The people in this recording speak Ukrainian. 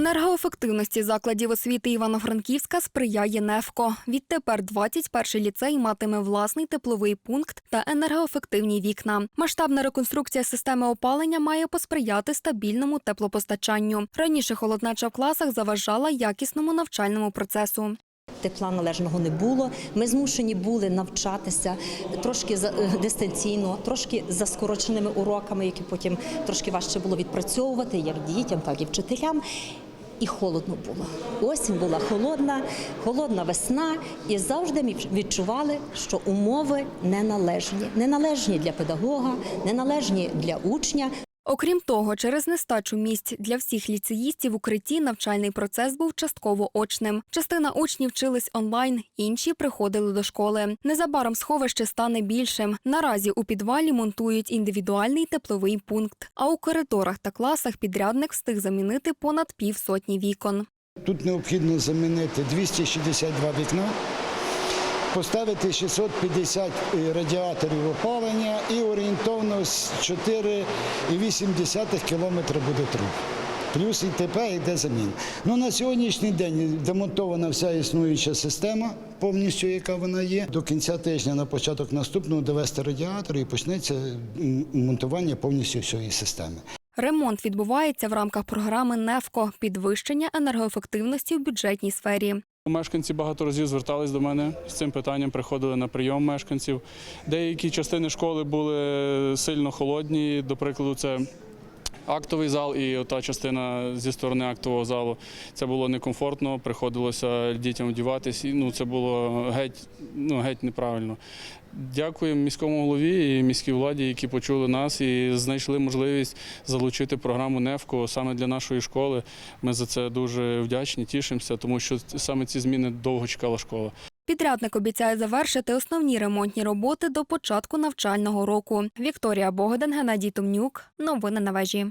Енергоефективності закладів освіти Івано-Франківська сприяє НЕФКО. Відтепер 21-й ліцей матиме власний тепловий пункт та енергоефективні вікна. Масштабна реконструкція системи опалення має посприяти стабільному теплопостачанню. Раніше холоднеча в класах заважала якісному навчальному процесу. Тепла належного не було. Ми змушені були навчатися трошки е, дистанційно, трошки за скороченими уроками, які потім трошки важче було відпрацьовувати як дітям, так і вчителям. І холодно було. Осінь була холодна, холодна весна, і завжди ми відчували, що умови неналежні. Неналежні для педагога, неналежні для учня. Окрім того, через нестачу місць для всіх ліцеїстів в укритті навчальний процес був частково очним. Частина учнів вчились онлайн, інші приходили до школи. Незабаром сховище стане більшим. Наразі у підвалі монтують індивідуальний тепловий пункт. А у коридорах та класах підрядник встиг замінити понад півсотні вікон. Тут необхідно замінити 262 вікна, поставити 650 радіаторів опалення і орієнтовно з 4,8 кілометра буде труб. Плюс ІТП йде заміна. Ну, на сьогоднішній день демонтована вся існуюча система, повністю яка вона є. До кінця тижня, на початок наступного, довести радіатор і почнеться монтування повністю всієї системи. Ремонт відбувається в рамках програми НЕФКО підвищення енергоефективності в бюджетній сфері. Мешканці багато разів звертались до мене з цим питанням, приходили на прийом мешканців. Деякі частини школи були сильно холодні. До прикладу, це актовий зал і та частина зі сторони актового залу. Це було некомфортно, приходилося дітям вдіватись. і, Ну, це було геть, ну, геть неправильно. Дякуємо міському голові і міській владі, які почули нас і знайшли можливість залучити програму НЕФКО саме для нашої школи. Ми за це дуже вдячні, тішимося, тому що саме ці зміни довго чекала школа. Підрядник обіцяє завершити основні ремонтні роботи до початку навчального року. Вікторія Богдан, Геннадій Томнюк. Новини на вежі.